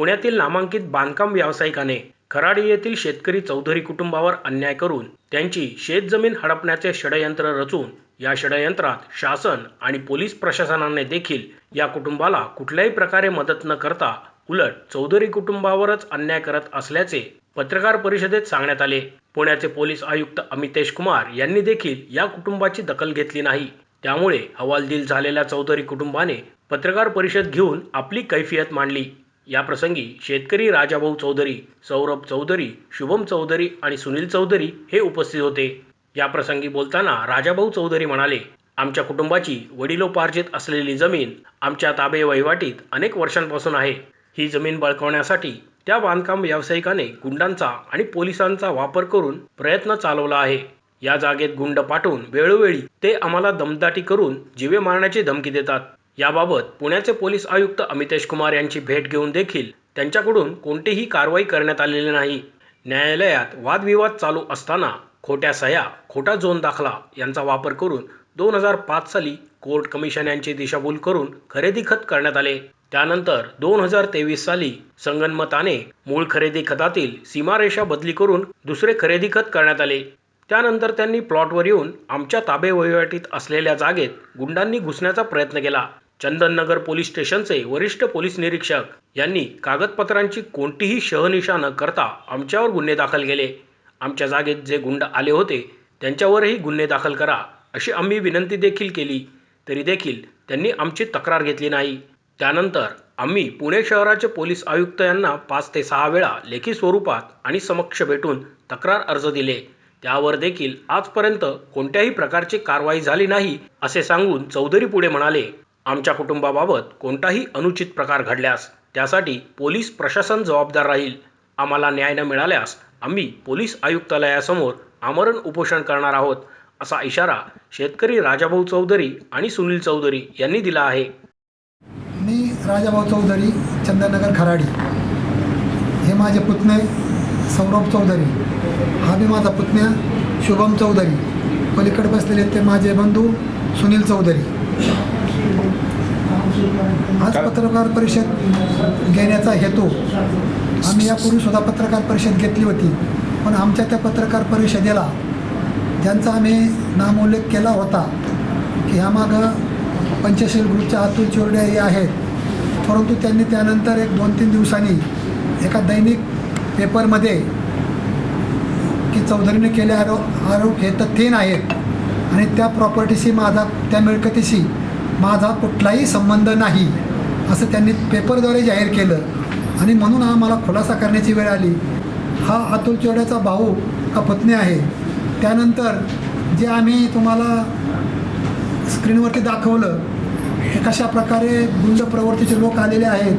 पुण्यातील नामांकित बांधकाम व्यावसायिकाने खराडी येथील शेतकरी चौधरी कुटुंबावर अन्याय करून त्यांची शेतजमीन हडपण्याचे षडयंत्र रचून या षडयंत्रात शासन आणि पोलीस प्रशासनाने देखील या कुटुंबाला कुठल्याही प्रकारे मदत न करता उलट चौधरी कुटुंबावरच अन्याय करत असल्याचे पत्रकार परिषदेत सांगण्यात आले. पुण्याचे पोलीस आयुक्त अमितेश कुमार यांनी देखील या कुटुंबाची दखल घेतली नाही. त्यामुळे हवालदिल झालेल्या चौधरी कुटुंबाने पत्रकार परिषद घेऊन आपली कैफियत मांडली. याप्रसंगी शेतकरी राजाभाऊ चौधरी सौरभ चौधरी शुभम चौधरी आणि सुनील चौधरी हे उपस्थित होते. याप्रसंगी बोलताना राजाभाऊ चौधरी म्हणाले आमच्या कुटुंबाची वडिलोपार्जित असलेली जमीन आमच्या ताबे वहिवाटीत अनेक वर्षांपासून आहे. ही जमीन बळकवण्यासाठी त्या बांधकाम व्यावसायिकाने गुंडांचा आणि पोलिसांचा वापर करून प्रयत्न चालवला आहे. या जागेत गुंड पाठवून वेळोवेळी ते आम्हाला दमदाटी करून जीवे मारण्याची धमकी देतात. याबाबत पुण्याचे पोलीस आयुक्त अमितेश कुमार यांची भेट घेऊन देखील त्यांच्याकडून कोणतीही कारवाई करण्यात आलेली नाही. न्यायालयात वादविवाद चालू असताना खोट्या सह्या खोटा जोन दाखला यांचा वापर करून दोन हजार पाच साली कोर्ट कमिशन यांची दिशाभूल करून खरेदी खत करण्यात आले. त्यानंतर दोन हजार तेवीस साली संगनमताने मूळ खरेदी खतातील सीमारेषा बदली करून दुसरे खरेदी खत करण्यात आले. त्यानंतर त्यांनी प्लॉटवर येऊन आमच्या ताबे वहिवाटीत असलेल्या जागेत गुंडांनी घुसण्याचा प्रयत्न केला. चंदननगर पोलीस स्टेशनचे वरिष्ठ पोलीस निरीक्षक यांनी कागदपत्रांची कोणतीही शहनिशा न करता आमच्यावर गुन्हे दाखल केले. आमच्या जागेत जे गुंड आले होते त्यांच्यावरही गुन्हे दाखल करा अशी आम्ही विनंती देखील केली. तरी देखील त्यांनी आमची तक्रार घेतली नाही. त्यानंतर आम्ही पुणे शहराचे पोलीस आयुक्त यांना पाच ते सहा वेळा लेखी स्वरूपात आणि समक्ष भेटून तक्रार अर्ज दिले. त्यावर देखील आजपर्यंत कोणत्याही प्रकारची कारवाई झाली नाही असे सांगून चौधरी पुढे म्हणाले. आमच्या कुटुंबाबाबत कोणताही अनुचित प्रकार घडल्यास त्यासाठी पोलीस प्रशासन जबाबदार राहील. आम्हाला न्याय न मिळाल्यास आम्ही पोलीस आयुक्तालयासमोर आमरण उपोषण करणार आहोत असा इशारा शेतकरी राजाभाऊ चौधरी आणि सुनील चौधरी यांनी दिला आहे. मी राजाभाऊ चौधरी चंदननगर खराडी. हे माझे पुतणे सौरभ चौधरी. हा मी माझा पुतण्या शुभम चौधरी. पलीकडे बसलेले ते माझे बंधू सुनील चौधरी. आज पत्रकार परिषद घेण्याचा हेतू आम्ही यापूर्वी सुद्धा पत्रकार परिषद घेतली होती. पण आमच्या त्या पत्रकार परिषदेला ज्यांचा आम्ही नामोल्लेख केला होता की ह्यामागं पंचशील ग्रुपच्या अतुल चोरडे हे आहेत. परंतु त्यांनी त्यानंतर एक दोन तीन दिवसांनी एका दैनिक पेपरमध्ये की चौधरीने केले आरोप आरोप हे तथ्यहीन आहेत. आणि त्या प्रॉपर्टीशी माझा त्या मिळकतीशी माझा कुठलाही संबंध नाही असं त्यांनी पेपरद्वारे जाहीर केलं. आणि म्हणून आम्हाला खुलासा करण्याची वेळ आली. हा अतुल चोड्याचा भाऊ का पत्नी आहे. त्यानंतर जे आम्ही तुम्हाला स्क्रीनवरती दाखवलं हे कशा प्रकारे गुंड प्रवृत्तीचे लोक आलेले आहेत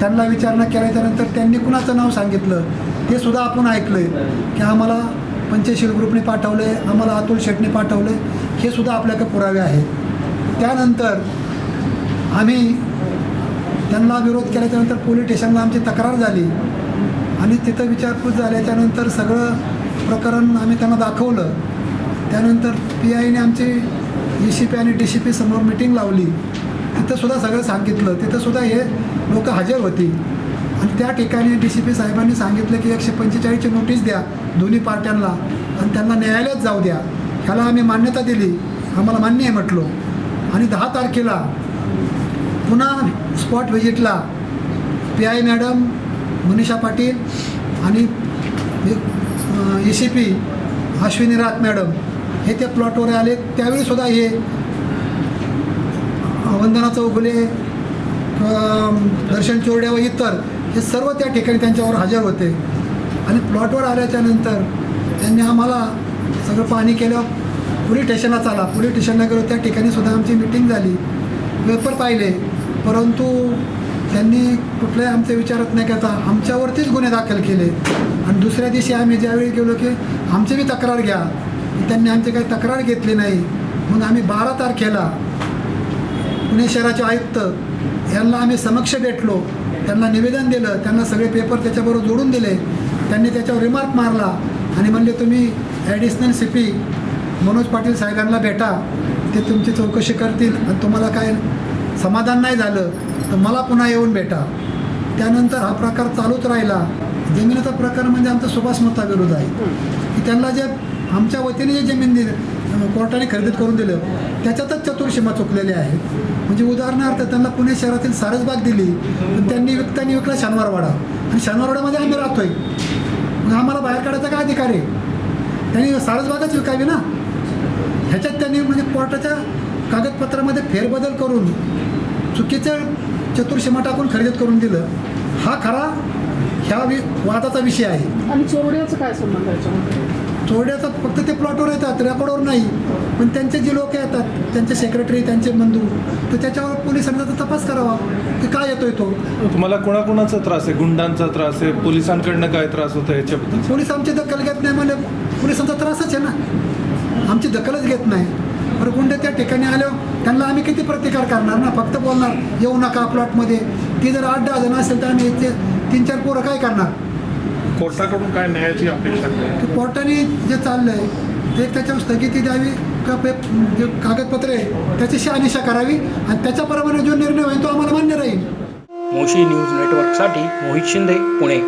त्यांना विचारणा केल्याच्यानंतर त्यांनी कुणाचं नाव सांगितलं ते सुद्धा आपण ऐकलं आहे की आम्हाला पंचशील ग्रुपने पाठवलं आहे आम्हाला अतुल शेटने पाठवलं आहे हे सुद्धा आपल्याकडे पुरावे आहेत. त्यानंतर आम्ही त्यांना विरोध केल्याच्यानंतर पोलीस स्टेशनला आमची तक्रार झाली. आणि तिथं विचारपूस झाल्याच्यानंतर सगळं प्रकरण आम्ही त्यांना दाखवलं. त्यानंतर पी आयने आमची ई सी पी आणि डी सी पी समोर मिटिंग लावली. तिथंसुद्धा सगळं सांगितलं. तिथंसुद्धा हे लोक हजर होती. आणि त्या ठिकाणी डी सी पी साहेबांनी सांगितलं की एकशे पंचेचाळीसची नोटीस द्या दोन्ही पार्ट्यांना. आणि त्यांना न्यायालयात जाऊ द्या. ह्याला आम्ही मान्यता दिली. आम्हाला मान्य आहे म्हटलो. आणि दहा तारखेला पुन्हा spot व्हिजिटला P I madam Manisha Patil आणि ए सी पी अश्विनी रात मॅडम हे त्या प्लॉटवर आले. त्यावेळी सुद्धा हे वंदना चौगुले दर्शन चोरड्या व इतर हे सर्व त्या ठिकाणी त्यांच्यावर हजर होते. आणि प्लॉटवर आल्याच्यानंतर त्यांनी आम्हाला सगळं पाणी केलं. पोलीस स्टेशनला चाला. पोलीस स्टेशनला गेलो त्या ठिकाणी सुद्धा आमची मिटिंग झाली. पेपर पाहिले. परंतु त्यांनी कुठल्याही आमचे विचारत नाही करता आमच्यावरतीच गुन्हे दाखल केले. आणि दुसऱ्या दिवशी आम्ही ज्यावेळी गेलो की आमची बी तक्रार घ्या. त्यांनी आमची काही तक्रार घेतली नाही. म्हणून आम्ही बारा तारखेला पुणे शहराचे आयुक्त यांना आम्ही समक्ष भेटलो. त्यांना निवेदन दिलं. त्यांना सगळे पेपर त्याच्याबरोबर जोडून दिले. त्यांनी त्याच्यावर रिमार्क मारला. आणि म्हणले तुम्ही additional C P Manoj Patil साहेबांना भेटा ते तुमची चौकशी करतील आणि तुम्हाला काय समाधान नाही झालं तर मला पुन्हा येऊन भेटा. त्यानंतर हा प्रकार चालूच राहिला. जमिनीचा प्रकार म्हणजे आमचा सुभाष मता विरोध आहे. की त्यांना जे आमच्या वतीने जे जमीन दिली कोर्टाने खरेदीत करून दिलं त्याच्यातच चतुर्सीमा चुकलेली आहे. म्हणजे उदाहरणार्थ त्यांना पुणे शहरातील सारसबाग दिली पण त्यांनी त्यांनी विकला शनिवारवाडा. आणि शनिवारवाड्यामध्ये आम्ही राहतोय. मग आम्हाला बाहेर काढायचा काय अधिकार आहे? त्यांनी सारसबागच विकावी ना? ह्याच्यात त्यांनी म्हणजे कोर्टाच्या कागदपत्रामध्ये फेरबदल करून चुकीचं चतुर्सीमा टाकून खरेदीत करून दिलं. हा खरा ह्या वि वादाचा विषय आहे. आणि चोरड्याचं काय संबंध आहे चोरड्याचा फक्त ते प्लॉटवर येतात रेकॉर्डवर नाही. पण त्यांचे जे लोक येतात त्यांचे सेक्रेटरी त्यांचे बंधू तर त्याच्यावर पोलिसांनी त्याचा तपास करावा की काय येतोय तो. तुम्हाला कोणाकोणाचा त्रास आहे? गुंडांचा त्रास आहे? पोलिसांकडनं काय त्रास होतो याच्याबद्दल? पोलीस आमची दखल घेत नाही म्हणजे पोलिसांचा त्रासच आहे ना. आमची दखलच घेत नाही. बरं गुंडे त्या ठिकाणी आल्यावर त्यांना आम्ही किती प्रतिकार करणार ना? फक्त बोलणार येऊ नका प्लॉटमध्ये. ती जर आठ दहा जण असेल तर आम्ही ते तीन चार पोरं काय करणार? कोर्टाकडून काय न्यायाची अपेक्षा कोर्टाने जे चाललं आहे ते त्याच्यावर स्थगिती द्यावी का पे जे कागदपत्र आहे त्याची शहानिशा करावी आणि त्याच्याप्रमाणे जो निर्णय होईल तो आम्हाला मान्य राहील. मोशी न्यूज नेटवर्कसाठी मोहित शिंदे पुणे.